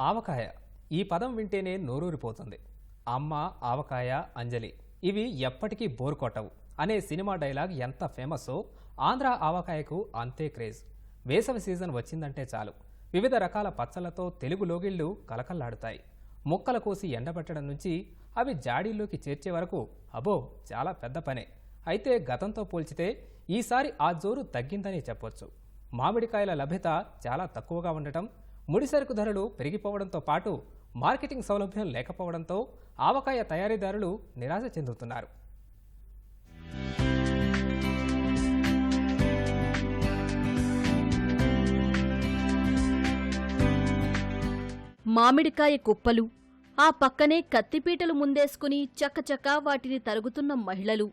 ఆవకాయ. ఈ పదం వింటేనే నోరూరిపోతుంది. అమ్మ ఆవకాయ అంజలి. ఇవి ఎప్పటికీ బోర్ కొట్టవు. అనే సినిమా డైలాగ్ ఎంత ఫేమస్సో ఆంధ్ర ఆవకాయకు అంతే క్రేజ్. వేసవి సీజన్ వచ్చిందంటే చాలు. వివిధ రకాల పచ్చలతో తెలుగు లోగిళ్ళు కలకల్లాడుతాయి. ముక్కల కోసి ఎండబెట్టడం నుంచి అవి జాడీల్లోకి చేర్చే వరకు అబో చాలా పెద్ద పనే. అయితే గతంతో పోల్చితే ఈసారి ఆ జోరు తగ్గిందని చెప్పొచ్చు. మామిడికాయల లభ్యత చాలా తక్కువగా ఉండటం ముడిసరుకు ధరలు పెరిగిపోవడంతో పాటు మార్కెటింగ్ సౌలభ్యం లేకపోవడంతో ఆవకాయ తయారీదారులు నిరాశ చెందుతున్నారు. మామిడికాయ కుప్పలు ఆ పక్కనే కత్తిపీటలు ముందేసుకుని చక్కచక్క వాటిని తరుగుతున్న మహిళలు.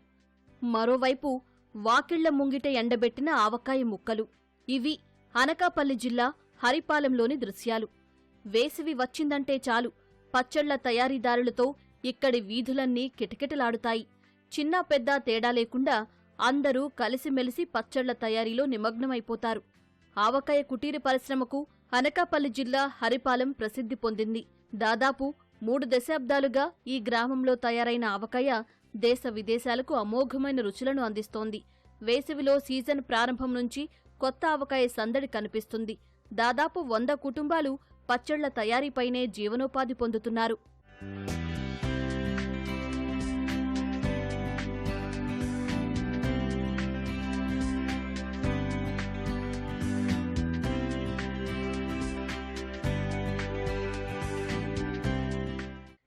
మరోవైపు వాకిళ్ళ ముంగిట ఎండబెట్టిన ఆవకాయ ముక్కలు. ఇవి అనకాపల్లి జిల్లా హరిపాలెంలోని దృశ్యాలు. వేసవి వచ్చిందంటే చాలు. పచ్చళ్ళ తయారీదారులతో ఇక్కడి వీధులన్నీ కిటకిటలాడుతాయి. చిన్న పెద్ద తేడా లేకుండా అందరూ కలిసిమెలిసి పచ్చళ్ళ తయారీలో నిమగ్నమైపోతారు. ఆవకాయ కుటీర పరిశ్రమకు అనకాపల్లి జిల్లా హరిపాలెం ప్రసిద్ధి పొందింది. దాదాపు మూడు దశాబ్దాలుగా ఈ గ్రామంలో తయారైన ఆవకాయ దేశ విదేశాలకు అమోఘమైన రుచులను అందిస్తోంది. వేసవిలో సీజన్ ప్రారంభం నుంచి కొత్త ఆవకాయ సందడి కనిపిస్తుంది. దాదాపు వంద కుటుంబాలు పచ్చళ్ళ తయారీపైనే జీవనోపాధి పొందుతున్నారు.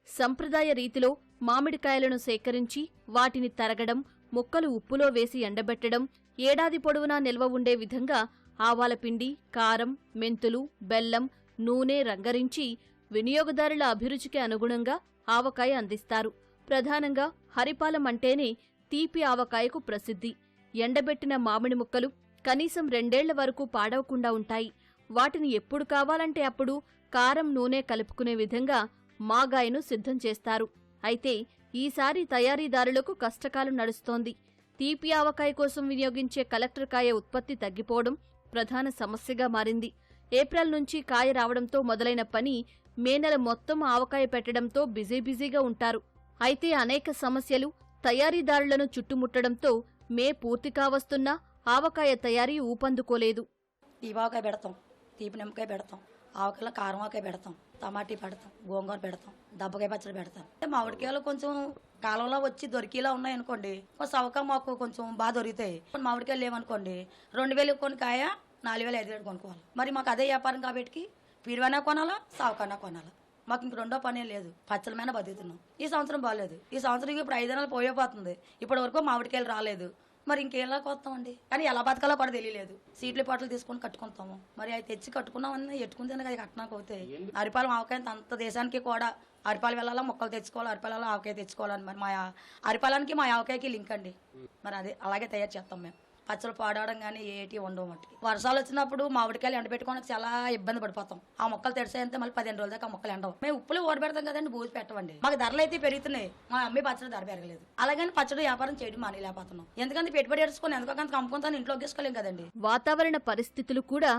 సంప్రదాయ రీతిలో మామిడికాయలను సేకరించి వాటిని తరగడం ముక్కలు ఉప్పులో వేసి ఎండబెట్టడం ఏడాది పొడవునా నిల్వ ఉండే విధంగా ఆవాల పిండి కారం మెంతులు బెల్లం నూనె రంగరించి వినియోగదారుల అభిరుచికి అనుగుణంగా ఆవకాయ అందిస్తారు. ప్రధానంగా హరిపాలం అంటేనే తీపి ఆవకాయకు ప్రసిద్ధి. ఎండబెట్టిన మామిడి ముక్కలు కనీసం రెండేళ్ళ వరకు పాడవకుండా ఉంటాయి. వాటిని ఎప్పుడు కావాలంటే అప్పుడు కారం నూనె కలుపుకునే విధంగా మాగాయను సిద్ధం చేస్తారు. అయితే ఈసారి తయారీదారులకు కష్టకాలం నడుస్తోంది. తీపి ఆవకాయ కోసం వినియోగించే కలెక్టర్ కాయ ఉత్పత్తి తగ్గిపోవడం ప్రధాన సమస్యగా మారింది. ఏప్రిల్ నుంచి కాయ రావడంతో మొదలైన పని మే నెల మొత్తం ఆవకాయ పెట్టడంతో బిజీ బిజీగా ఉంటారు. అయితే అనేక సమస్యలు తయారీదారులను చుట్టుముట్టడంతో మే పూర్తి కావస్తున్నా ఆవకాయ తయారీ ఊపందుకోలేదు. తీపావకాయ పెడతాం తీపి నిమ్మకాయ పెడతాం ఆవకాయలో కారం ఆకాయ పెడతాం టమాటీ పెడతాం గోంగూర పెడతాం దబ్బకాయ పచ్చడి పెడతాం. మామిడికాయలు కొంచెం కాలంలో వచ్చి దొరికేలా ఉన్నాయనుకోండి సవక మాకు కొంచెం బాగా దొరుకుతాయి. మామిడికాయలు లేవనుకోండి రెండు వేలు కొన్ని కాయ నాలుగు వేలు ఐదు వేలు కొనుక్కోవాలి. మరి మాకు అదే వ్యాపారం కాబట్టి పీరువైనా కొనాలా సావకైనా కొనాలా? మాకు ఇంక రెండో పనే లేదు పచ్చలమైన బతుకుతున్నాం. ఈ సంవత్సరం బాగాలేదు ఈ సంవత్సరం ఇప్పుడు ఐదు నెలలు పోయిపోతుంది ఇప్పటి వరకు మామిడికాయలు రాలేదు. మరి ఇంకేలా కొత్తామండి కానీ ఎలా బతకాలో కూడా తెలియలేదు. సీట్లు పాటలు తీసుకొని కట్టుకుంటాము. మరి అవి తెచ్చి కట్టుకున్నామని ఎట్టుకుంటేనే కదా కట్టనాకపోతే అరిపాలెం ఆవకాయ అంత దేశానికి కూడా అరిపాలు వెళ్ళాలా మొక్కలు తెచ్చుకోవాలి అరిపాల ఆవకాయ తెచ్చుకోవాలని మరి మా అరిపాలానికి మా ఆవకాయకి లింక్ అండి. మరి అదే అలాగే తయారు చేస్తాం మేము. పచ్చలు పాడవడం కానీ ఏటి ఉండవు మట్టుకి. వర్షాలు వచ్చినప్పుడు మామిడికాయలు ఎండబెట్టుకోవడానికి చాలా ఇబ్బంది పడిపోతాం. ఆ మొక్కలు తెరిసేంత మళ్ళీ పదిహేను రోజుల దాకా ఆ మొక్కలు ఎండవు. మేము ఉప్పులు ఓడబెడతాం కదండి బూజు పెట్టవండి మాకు ధరలు అయితే పెరుగుతున్నాయి. మా అమ్మే పచ్చడి ధర పెరగలేదు. అలాగని పచ్చడి వ్యాపారం చేయడం మానేలేకపోతున్నాం ఎందుకంటే పెట్టుబడి ఎడుచుకొని ఎందుకంత అమ్ముకుంటాను ఇంట్లో గీసుకోలేం కదండి. వాతావరణ పరిస్థితులు కూడా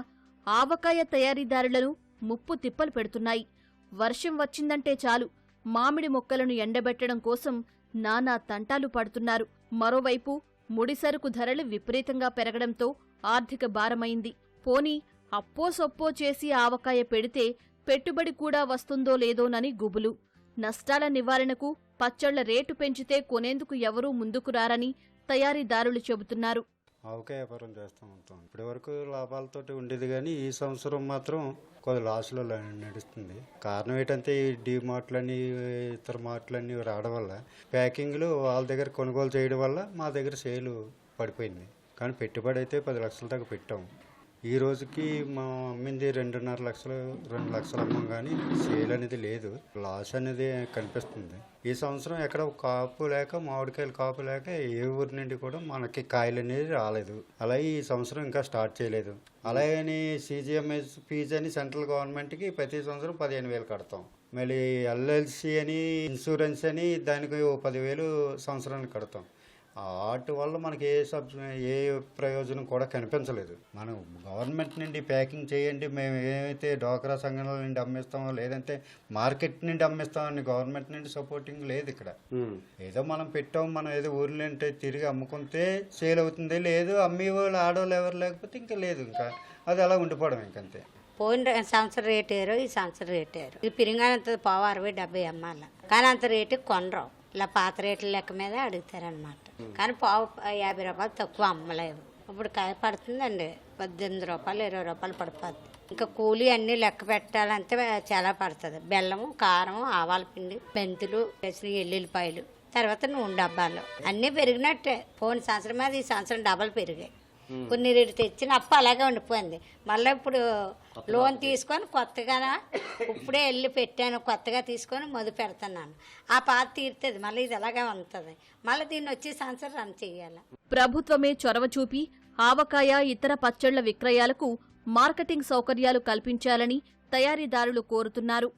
ఆవకాయ తయారీదారులను ముప్పు తిప్పలు పెడుతున్నాయి. వర్షం వచ్చిందంటే చాలు. మామిడి మొక్కలను ఎండబెట్టడం కోసం నానా తంటాలు పడుతున్నారు. మరోవైపు ముడిసరుకు ధరలు విపరీతంగా పెరగడంతో ఆర్థిక భారమైంది. పోనీ అప్పో సొప్పో చేసి ఆవకాయ పెడితే పెట్టుబడి కూడా వస్తుందో లేదోనని గుబులు. నష్టాల నివారణకు పచ్చళ్ళ రేటు పెంచితే కొనేందుకు ఎవరూ ముందుకు రారని తయారీదారులు చెబుతున్నారు. ఆవకాయ వ్యాపారం చేస్తూ ఉంటాం ఇప్పటి వరకు లాభాలతోటి ఉండేది కానీ ఈ సంవత్సరం మాత్రం కొద్ది లాస్లో నడుస్తుంది. కారణం ఏంటంటే ఈ డీ మార్ట్లని ఇతర మార్ట్లన్నీ రావడం వల్ల ప్యాకింగ్లు వాళ్ళ దగ్గర కొనుగోలు చేయడం వల్ల మా దగ్గర సేలు పడిపోయింది. కానీ పెట్టుబడి అయితే పది లక్షల దాకా పెట్టాం. ఈ రోజుకి మా అమ్మింది రెండున్నర లక్షలు రెండు లక్షలు అమ్మం కానీ సేల్ అనేది లేదు. లాస్ అనేది కనిపిస్తుంది. ఈ సంవత్సరం ఎక్కడ కాపు లేక మామిడికాయలు కాపు లేక ఏ ఊరి నుండి కూడా మనకి కాయలు అనేది రాలేదు. అలాగే ఈ సంవత్సరం ఇంకా స్టార్ట్ చేయలేదు. అలాగని సీజీఎంఎస్ ఫీజు అని సెంట్రల్ గవర్నమెంట్కి ప్రతి సంవత్సరం పదిహేను వేలు కడతాం. మళ్ళీ ఎల్ఎల్సి అని ఇన్సూరెన్స్ అని దానికి ఓ పదివేలు సంవత్సరానికి కడతాం. వాటి వల్ల మనకి ఏ సబ్ ఏ ప్రయోజనం కూడా కనిపించలేదు. మనం గవర్నమెంట్ నుండి ప్యాకింగ్ చేయండి మేము ఏమైతే డోక్రా సంఘాల నుండి అమ్మిస్తామో లేదంటే మార్కెట్ నుండి అమ్మిస్తామని గవర్నమెంట్ నుండి సపోర్టింగ్ లేదు ఇక్కడ. ఏదో మనం పెట్టాం మనం ఏదో ఊర్లో ఉంటే తిరిగి అమ్ముకుంటే సేల్ అవుతుంది లేదు అమ్మే వాళ్ళు ఆడవాళ్ళు ఎవరు లేకపోతే ఇంకా లేదు ఇంకా. అది అలా ఉండిపోవడం ఇంకంతే. పోయిన సంవత్సరం రేట్ వేరు ఈ సంవత్సరం రేట్ వేరు ఇది పిరింగానంత పావు అరవై డెబ్బై అమ్మాల. కానీ అంత రేటు కొనరావు ఇలా పాత రేట్ల లెక్క మీద అడుగుతారనమాట కానీ పావు యాభై రూపాయలు తక్కువ అమ్మలేవు. ఇప్పుడు కాయ పడుతుందండి. పద్దెనిమిది రూపాయలు ఇరవై రూపాయలు పడిపోద్ది. ఇంకా కూలీ అన్నీ లెక్క పెట్టాలంటే చాలా పడుతుంది. బెల్లము కారం ఆవాల పిండి మెంతులు వేసిన ఎల్లుల్లిపాయలు తర్వాత నూనె డబ్బాలు. అన్నీ పెరిగినట్టే. పోయిన సంవత్సరం మీద ఈ సంవత్సరం డబ్బలు పెరిగాయి. కొన్ని రేటు తెచ్చిన అప్పు అలాగే ఉండిపోయింది. మళ్ళీ ఇప్పుడు లోన్ తీసుకొని కొత్తగా ఇప్పుడే వెళ్ళి పెట్టాను కొత్తగా తీసుకొని మొదలు పెడుతున్నాను. ఆ పాత తీరుతుంది మళ్ళీ ఇది అలాగే ఉంటుంది? మళ్ళీ దీన్ని వచ్చే సంవత్సరం రన్ చెయ్యాలి ప్రభుత్వమే చొరవ చూపి ఆవకాయ ఇతర పచ్చళ్ళ విక్రయాలకు మార్కెటింగ్ సౌకర్యాలు కల్పించాలని తయారీదారులు కోరుతున్నారు.